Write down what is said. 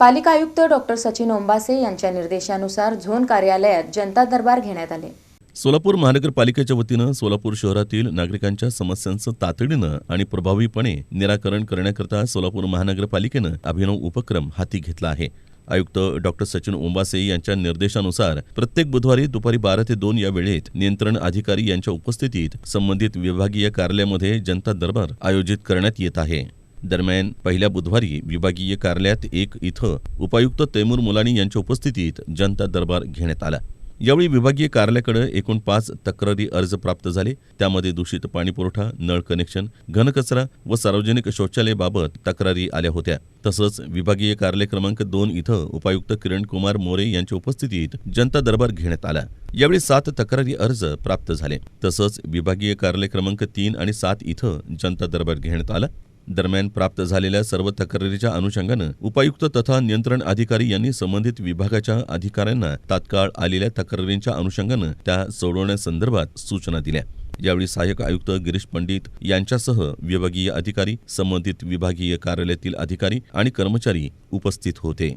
पालिका आयुक्त डॉक्टर सचिन ओंबासे यांच्या निर्देशानुसार झोन कार्यालयात जनता दरबार घेण्यात आले. सोलापूर महानगरपालिकेच्या वतीनं सोलापूर शहरातील नागरिकांच्या समस्यांचं तातडीनं आणि प्रभावीपणे निराकरण करण्याकरता सोलापूर महानगरपालिकेनं अभिनव उपक्रम हाती घेतला आहे. आयुक्त डॉक्टर सचिन ओंबासे यांच्या निर्देशानुसार प्रत्येक बुधवारी दुपारी बारा ते दोन या वेळेत नियंत्रण अधिकारी यांच्या उपस्थितीत संबंधित विभागीय कार्यालयामध्ये जनता दरबार आयोजित करण्यात येत आहे. दरम्यान पहिल्या बुधवारी विभागीय कार्यालयात एक इथं उपायुक्त तैमूर मुलानी यांच्या उपस्थितीत जनता दरबार घेण्यात आला. यावेळी विभागीय कार्यालयाकडे एकूण पाच तक्रारी अर्ज प्राप्त झाले. त्यामध्ये दूषित पाणीपुरवठा नळ कनेक्शन घनकचरा व सार्वजनिक शौचालयाबाबत तक्रारी आल्या होत्या. तसंच विभागीय कार्यालय क्रमांक दोन इथं उपायुक्त किरण कुमार मोरे यांच्या उपस्थितीत जनता दरबार घेण्यात आला. यावेळी सात तक्रारी अर्ज प्राप्त झाले. तसंच विभागीय कार्यालय क्रमांक तीन आणि सात इथं जनता दरबार घेण्यात आला. दरम्यान प्राप्त झालेल्या सर्व तक्रारीच्या अनुषंगानं उपायुक्त तथा नियंत्रण अधिकारी यांनी संबंधित विभागाच्या अधिकाऱ्यांना तात्काळ आलेल्या तक्रारींच्या अनुषंगानं त्या सोडवण्यासंदर्भात सूचना दिल्या. यावेळी सहाय्यक आयुक्त गिरीश पंडित यांच्यासह विभागीय अधिकारी संबंधित विभागीय कार्यालयातील अधिकारी आणि कर्मचारी उपस्थित होते.